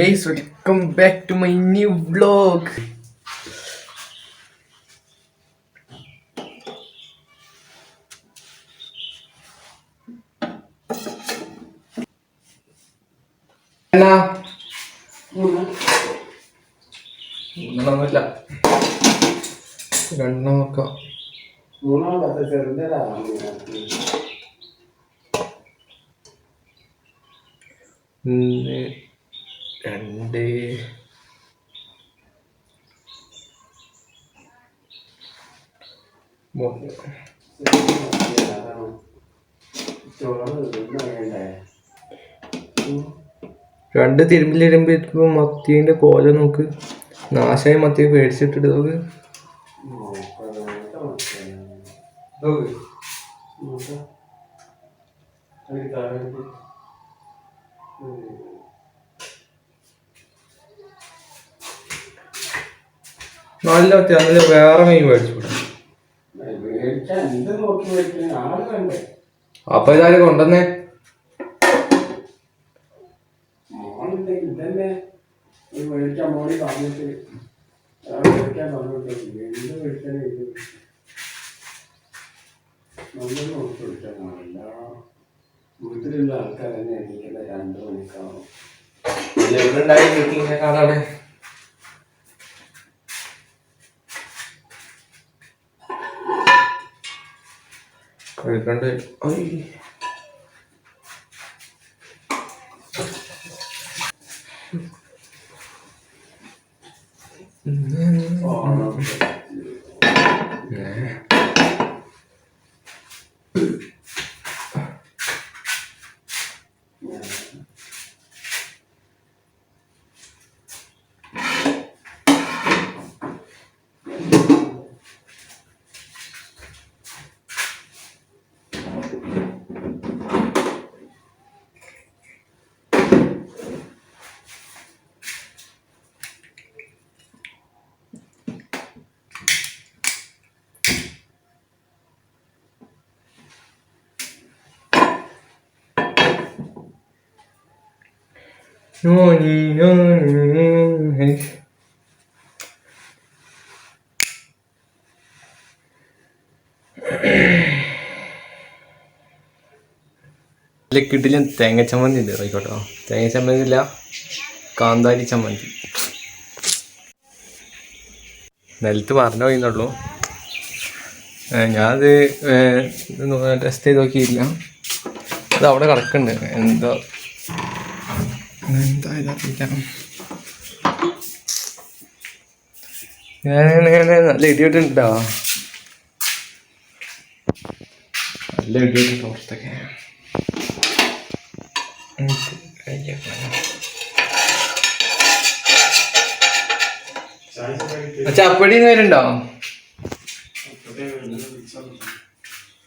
Guys, welcome back to my new vlog. എന്നാ മൂന്നെണ്ണമൊന്നുമില്ല. രണ്ടെണ്ണം നോക്കാം. മൂന്നാമത്തെ ചെറുതരാ ഒന്ന് രണ്ട്. രണ്ട് തിരുമ്പിലിരുമ്പോ മത്തിന്റെ കോല നോക്ക്. നാശായി മത്തി പേടിച്ചിട്ടിട്ട് നോക്ക്. നോക്ക്. നല്ല അത്യാവശ്യം വേറെ മീൻ മേടിച്ചു. അപ്പൊ ഇതാരും കൊണ്ടുവന്നേ? വീട്ടിലുള്ള ആൾക്കാർ തന്നെ എണീക്കുന്ന രണ്ട് മണിക്കാവും. ഉണ്ടായ മീറ്റിംഗ് കാണാണ് കഴിക്കണ്ട് ഐ. ഏ. നോനി നോനി ഹൈ. കിട്ടില്ല തേങ്ങ ചമ്മന്തി ഉണ്ട്. ആയിക്കോട്ടോ. തേങ്ങ ചമ്മന്തി ഇല്ല കാന്താരി ചമ്മന്തി. നിലത്ത് പറഞ്ഞു പോയിന്നുള്ളൂ ഞാനത് ടെസ്റ്റ് ചെയ്ത് നോക്കിയില്ല. അത് അവിടെ കിടക്കുന്നുണ്ട്. എന്തോ എന്താ ഞാൻ നല്ല ഇടിയോട്ടുണ്ടോ നല്ല ഇടിയോട്ടുണ്ട് പുറത്തൊക്കെ അച്ഛാ അപ്പടി ഇന്ന് വരുന്നുണ്ടോ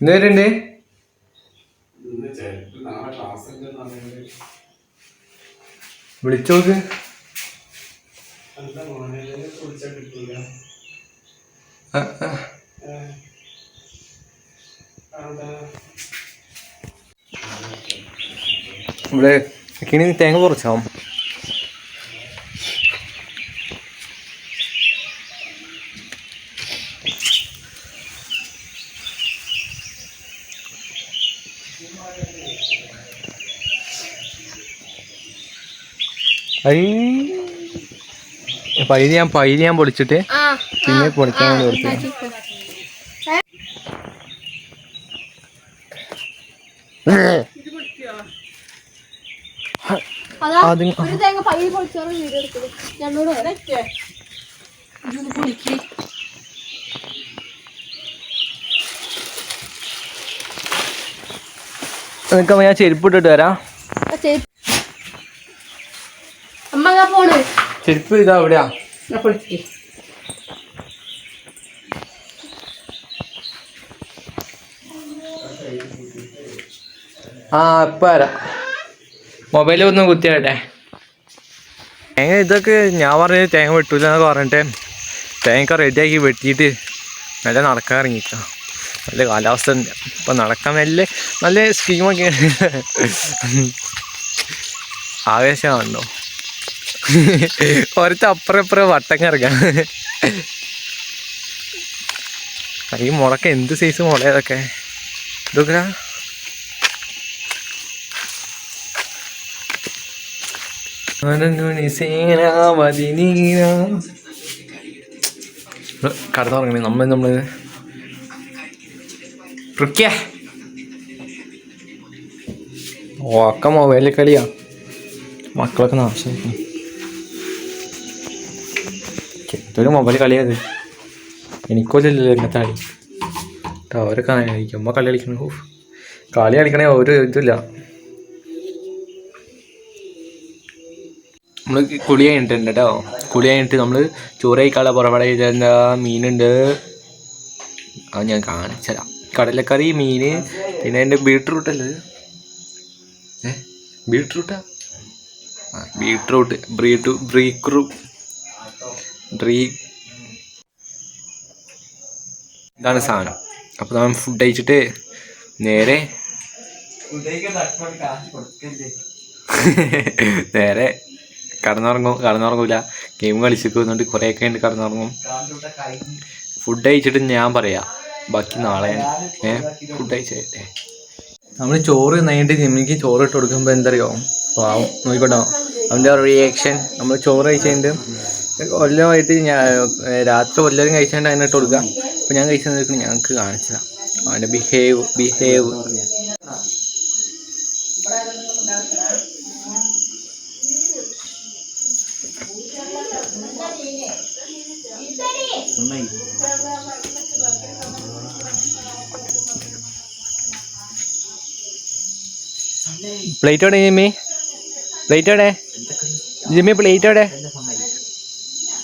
ഇന്ന് വരുന്നുണ്ട് ഇന്ന് ചിലപ്പോൾ നാളെ ക്ലാസ് ഉണ്ടെന്ന് വിളിച്ചോക്ക്. ഇവിടെ കിണി തേങ്ങ കുറച്ചാവും. പൈര് ഞാൻ പൈര് ഞാൻ പൊളിച്ചിട്ട് പിന്നെ പൊളിക്കാൻ വേണ്ടി കൊടുത്തു ഞാൻ ചെരുപ്പ് ഇട്ടിട്ട് വരാം ആ ചേ- അമ്മ ഞാൻ പോണ്. ചെരുപ്പ് ഇതാ എവിടെയാ ആ ഇപ്പം വരാം. മൊബൈലിൽ ഒന്ന് കുത്തിയാട്ടെ. തേങ്ങ ഇതൊക്കെ ഞാൻ പറഞ്ഞത് തേങ്ങ വെട്ടൂല എന്നൊക്കെ പറഞ്ഞിട്ട് തേങ്ങ റെഡിയാക്കി വെട്ടിയിട്ട് നല്ല നടക്കാൻ ഇറങ്ങിക്കാം നല്ല കാലാവസ്ഥ ഉണ്ട്. ഇപ്പം നടക്കാൻ നല്ല നല്ല സ്കീമൊക്കെ ആവേശമാണല്ലോ ഒരുത്ത അപ്പുറം ഇപ്പുറം വട്ടം കറങ്ങാം ഈ മുളക്ക എന്ത് സൈസ് മുള ഇതൊക്കെ? ഇതൊക്കെ? കടന്നുറങ്ങണേ നമ്മൾ നമ്മൾ. ഓക്കെ മൊബൈലിൽ കളിയാ. മക്കളൊക്കെ നാശമായിരിക്കും എന്തൊരു മൊബൈൽ കളിയത് എനിക്കൊല്ലല്ലോ ഇങ്ങനത്തെ കളി. അവരൊക്കെ ഇരിക്കുമ്പോ കളി കളിക്കണ. കളി കളിക്കണേ ഒരു ഇതില്ല. നമ്മൾ കുളി കഴിഞ്ഞിട്ടുണ്ട് കേട്ടോ കുളി കഴിഞ്ഞിട്ട് നമ്മൾ ചോറ് കഴിക്കാനുള്ള പുറപാടെ എന്താ മീനുണ്ട്. അത് ഞാൻ കാണിച്ചതാ കടലക്കറി മീന് പിന്നെ എന്റെ ബീട്രൂട്ട് അല്ലേ ബീട്രൂട്ടാ? ബീട്രൂട്ട് ബ്രീട്ടു ബ്രീക്രു ഡ്രീ ഇതാണ് സാധനം. അപ്പോൾ നമ്മൾ ഫുഡ് കഴിച്ചിട്ട് നേരെ നേരെ കടന്നുറങ്ങും. കടന്നുറങ്ങൂല. ഗെയിം കളിച്ചിരിക്കുന്നുണ്ട് ഒക്കെ ഉണ്ട് കടന്നുറങ്ങും. ഫുഡ് കഴിച്ചിട്ട് ഞാൻ പറയാം ബാക്കി നാളെ ഫുഡ് കഴിച്ചേ നമ്മൾ ചോറ് നൈറ്റ് ജിമ്മിക്ക് ചോറ് ഇട്ട് കൊടുക്കുമ്പോൾ എന്തറിയോ പാവം. നോക്കിക്കോട്ടോ. അവന്റെ റിയാക്ഷൻ നമ്മൾ ചോറ് കഴിച്ചതിന്റെ കൊല്ലമായിട്ട് ഞാൻ രാത്രി കൊല്ലം കഴിച്ചുകൊണ്ട് അതിനെ ഇട്ട് കൊടുക്കുക അപ്പോൾ ഞാൻ കഴിച്ചു നിൽക്കണം ഞങ്ങൾക്ക് കാണിച്ചതാണ് അവന്റെ ബിഹേവ് ബിഹേവ് പ്ലേറ്റ് എവിടെ ജിമ്മി പ്ലേറ്റ് എവിടെ? ജിമ്മി പ്ലേറ്റ് എവിടെ?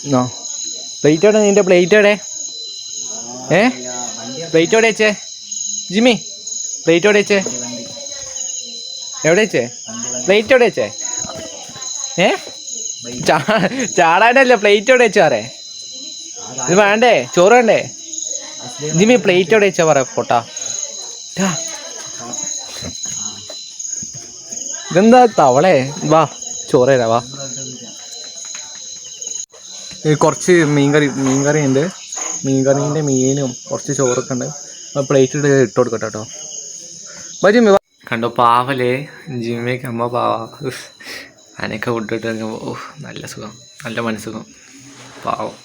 ആ പ്ലേറ്റ് എവിടെ? നിന്റെ പ്ലേറ്റ് എവിടെ? ഏ? പ്ലേറ്റ് എവിടെ വെച്ചേ? ജിമ്മി പ്ലേറ്റ് എവിടെ വെച്ചേ? എവിടെ വെച്ചേ? പ്ലേറ്റ് എവിടെ വെച്ചേ? ഏ? ചാടാനല്ല പ്ലേറ്റ് എവിടെ വെച്ചാ പറേ ഇത് വേണ്ടേ? ചോറ് വേണ്ടേ? ജിമ്മി പ്ലേറ്റ് എവിടെ വെച്ചാ പറ പൊട്ടാ. ഇതെന്താ തവളേ? വാ ചോറ് തരാ വാ. കുറച്ച് മീൻകറി മീൻകറി ഉണ്ട് മീൻകറീന്റെ മീനും കുറച്ച് ചോറൊക്കെ ഉണ്ട് പ്ലേറ്റ് ഇട്ട് ഇട്ട് കൊടുക്കട്ടെ കേട്ടോ. ജിമ്മി കണ്ടോ പാവലേ. ജിമ്മേക്ക് അമ്മ പാവ. അനക്കെ വിട്ടിട്ട് ഓ നല്ല സുഖം. നല്ല മനസ്സുഖം. പാവം.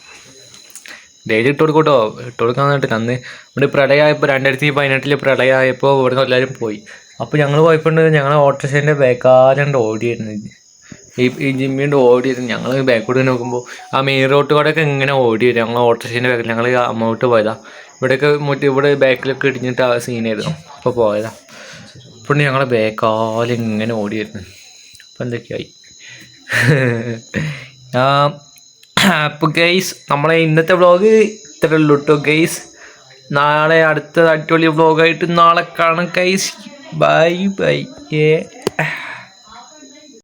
ഡെയിലി ഇട്ട് കൊടുക്കൂട്ടോ ഇട്ട് കൊടുക്കാൻ വേണ്ടിട്ട് അന്ന് ഇവിടെ പ്രളയമായപ്പോൾ രണ്ടായിരത്തി പതിനെട്ടിൽ പ്രളയമായപ്പോൾ ഇവിടെ നിന്ന് എല്ലാവരും പോയി അപ്പോൾ ഞങ്ങൾ പോയപ്പോൾ ഞങ്ങൾ ഓട്ടോറിക്ഷേന്റെ ബേക്കാലുണ്ട് ഓടിയായിരുന്നു ഈ ഈ ജിമ്മിന്റെ വരും. ഞങ്ങൾ ബാക്കോട്ട് നോക്കുമ്പോൾ ആ മെയിൻ റോഡ് ഒക്കെ ഇങ്ങനെ ഓടി വരും. ഞങ്ങൾ ഓട്ടോറിക്ഷേന്റെ ബാക്കിൽ ഞങ്ങൾ അങ്ങോട്ട് പോയതാ. ഇവിടെയൊക്കെ മറ്റേ ഇവിടെ ബാക്കിലൊക്കെ ഇടിഞ്ഞിട്ട് ആ സീനായിരുന്നു അപ്പോൾ പോയതാ. ഇപ്പോൾ ഞങ്ങളെ ബേക്കാലം ഇങ്ങനെ ഓടി വരുന്നു അപ്പോൾ എന്തൊക്കെയായി? അപ്പോൾ ഗെയ്സ് നമ്മളെ ഇന്നത്തെ വ്ളോഗ് ഇത്ര ഉള്ളൂ കേട്ടോ ഗെയ്സ് നാളെ അടുത്ത അടിപൊളി വ്ളോഗായിട്ട് നാളെ കാണാം ഗൈസ് ബൈ ബൈ ഏ